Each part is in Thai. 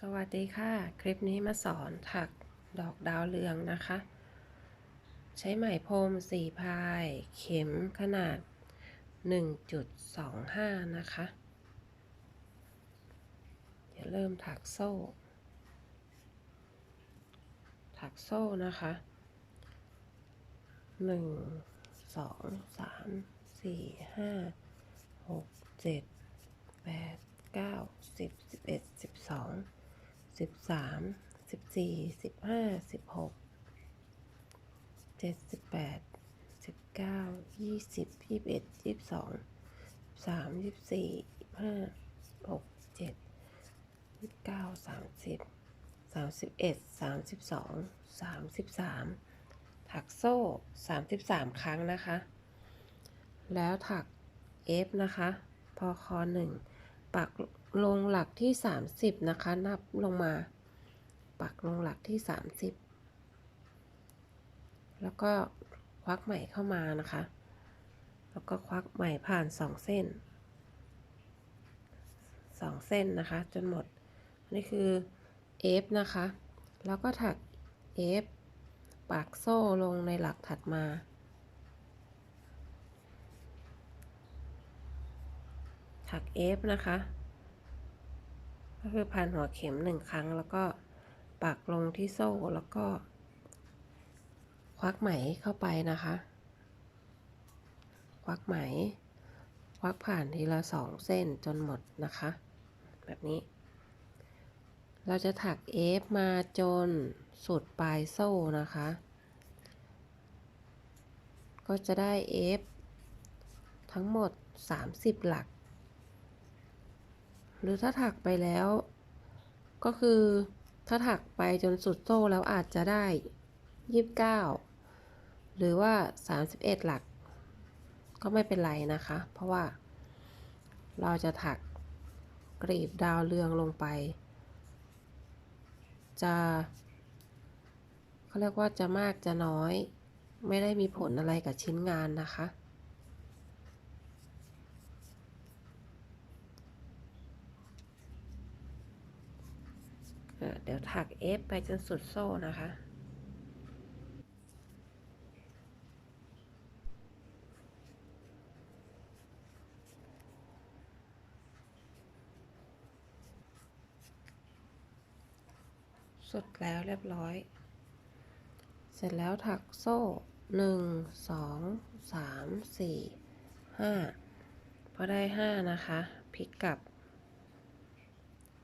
สวัสดีค่ะ คลิปนี้มาสอนถักดอกดาวเรืองนะคะ ใช้ไหมพรมสี่พาย เข็มขนาด 1.25 นะคะจะเริ่มถักโซ่ ถักโซ่นะคะ 1 2 3 4 5 6 7 8 9 10 11 12 สิบสามสิบสี่สิบห้าสิบหกเจ็ดสิบแปดสิบเก้ายี่สิบยี่สิบเอ็ดยี่สิบสองสามยี่สิบสี่ห้าหกเจ็ดยี่สิบเก้าสามสิบสามสิบเอ็ดสามสิบสองสามสิบสามถักโซ่33ครั้งนะคะ แล้วถัก F นะคะ พอคอหนึ่งปัก ลงหลักที่ 30 นะคะ นับลงมา ปักลงหลักที่ 30 แล้วก็ควักไหมเข้ามานะคะ แล้วก็ควักไหมผ่าน 2 เส้น 2 เส้นนะคะ จนหมด นี่คือ F นะคะ แล้วก็ถัก F ปักโซ่ลงในหลักถัดมาถัก F นะคะ ก็คือพันหัวเข็มหนึ่งครั้ง แล้วก็ปักลงที่โซ่แล้วก็ ควักไหมเข้าไปนะคะ ควักไหม ควักผ่านทีละสองเส้นจนหมดนะคะ แบบนี้ เราจะถัก F มาจนสุดปลายโซ่นะคะ ก็จะได้ F ทั้งหมด 30 หลัก หรือถ้าถักไปแล้ว ก็คือถ้าถักไปจนสุดโซ่แล้วอาจจะได้29หรือว่า31หลัก ก็ไม่เป็นไรนะคะ เพราะว่า เราจะถักกรีบดาวเรืองลงไป จะเขาเรียกว่าจะมากจะน้อย ไม่ได้มีผลอะไรกับชิ้นงานนะคะ เดี๋ยวถัก F ไปจนสุดโซ่นะคะ สุดแล้วเรียบร้อย เสร็จแล้วถักโซ่หนึ่งสองสามสี่ห้าพอได้ห้านะคะ พลิกกลับ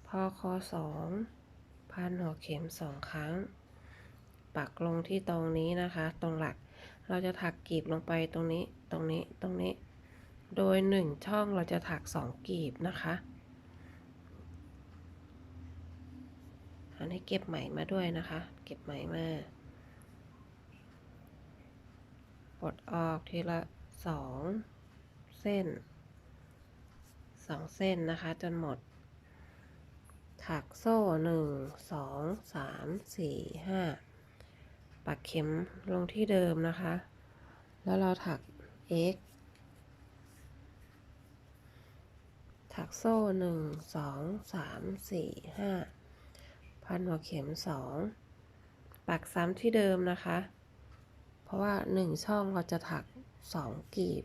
พอคอสอง พันหัวเข็มสองครั้ง ปักลงที่ตรงนี้นะคะ ตรงหลักเราจะถักกีบลงไปตรงนี้ตรงนี้ตรงนี้ โดยหนึ่งช่องเราจะถักสองกีบนะคะอันนี้เก็บไหมมาด้วยนะคะ เก็บไหมมาปลดออกทีละสองเส้นสองเส้นนะคะ จนหมด ถักโซ่หนึ่งสองสามสี่ห้าปักเข็มลงที่เดิมนะคะ แล้วเราถัก x ถักโซ่หนึ่งสองสามสี่ห้าพันหัวเข็มสองปักซ้ำที่เดิมนะคะ เพราะว่าหนึ่งช่องเราจะถักสองกีบ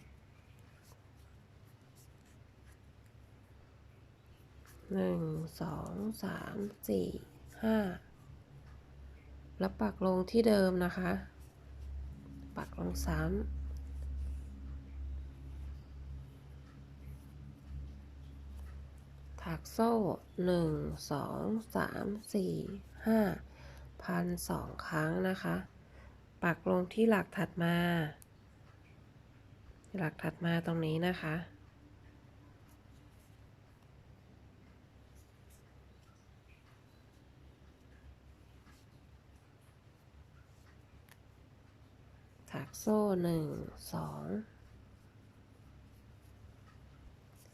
หนึ่งสองสามสี่ห้าแล้วปักลงที่เดิมนะคะ ปักลงซ้ำถักโซ่หนึ่งสองสามสี่ห้าพันสองครั้งนะคะ ปักลงที่หลักถัดมา หลักถัดมาตรงนี้นะคะ โซ่หนึ่งสอง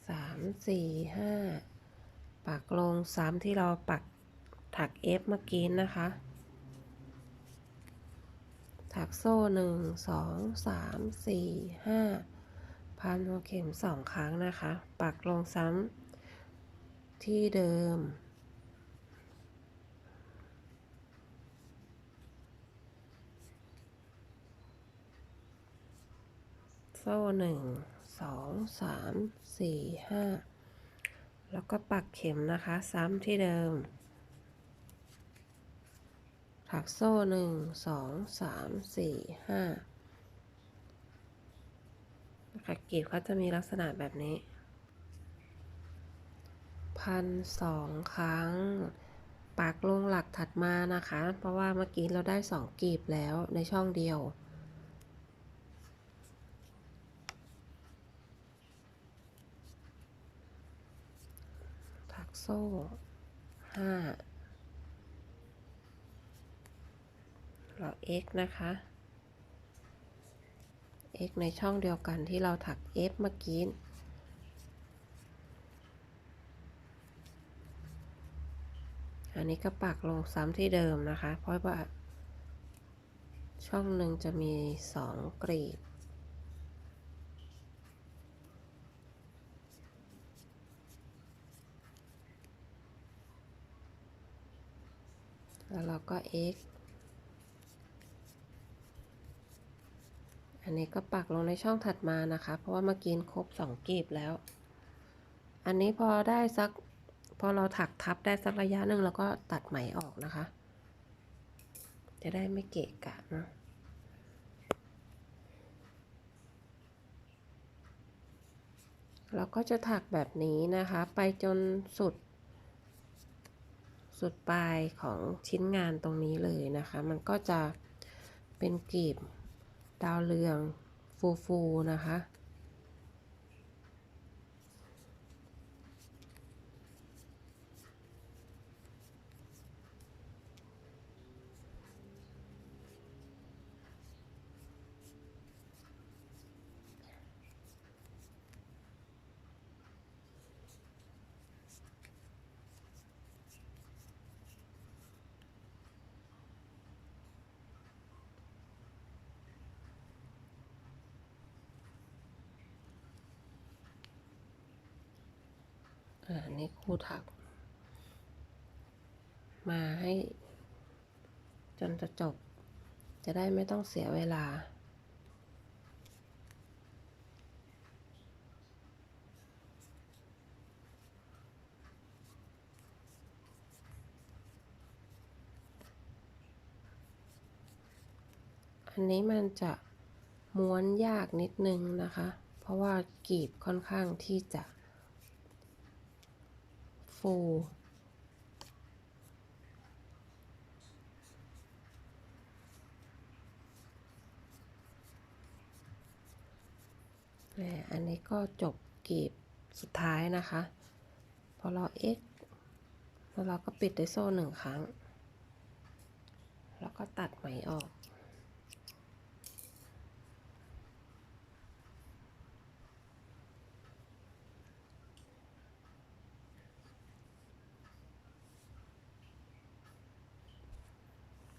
สามสี่ห้าปักลงซ้ำที่เราปักถัก F เมื่อกี้นะคะ ถักโซ่หนึ่งสองสามสี่ห้าพันหัวเข็มสองครั้งนะคะ ปักลงซ้ำที่เดิม โซ่หนึ่งสองสามสี่ห้าแล้วก็ปักเข็มนะคะ ซ้ำที่เดิม ถักโซ่หนึ่งสองสามสี่ห้านะคะกรีบเขาจะมีลักษณะแบบนี้ พันสองครั้ง ปักลงหลักถัดมานะคะ เพราะว่าเมื่อกี้เราได้สองกรีบแล้วในช่องเดียว โซ่ห้าเรา x นะคะ x ในช่องเดียวกันที่เราถัก f เมื่อกี้อันนี้ก็ปักลงซ้ำที่เดิมนะคะ เพราะว่าช่องหนึ่งจะมีสองกรีบ แล้วเราก็ x อันนี้ก็ปักลงในช่องถัดมานะคะ เพราะว่าเมื่อกี้ครบสองกีบแล้ว อันนี้พอได้สัก พอเราถักทับได้สักระยะหนึ่งเราก็ตัดไหมออกนะคะ จะได้ไม่เกะกะนะเราก็จะถักแบบนี้นะคะ ไปจนสุด สุดปลายของชิ้นงานตรงนี้เลยนะคะ มันก็จะเป็นกลีบดาวเรืองฟูๆนะคะ อันนี้ครูถัก มาให้ จนจะจบ จะได้ไม่ต้องเสียเวลา อันนี้มันจะม้วนยากนิดนึงนะคะ เพราะว่ากีบค่อนข้างที่จะ ฟูแอันนี้ก็จบกีบสุดท้ายนะคะ พอเรา x แล้วเราก็ปิดด้วยโซ่หนึ่งครั้ง แล้วก็ตัดไหมออก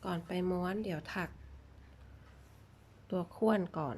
ก่อนไปม้วนเดี๋ยวถัก ตัวข้วนก่อน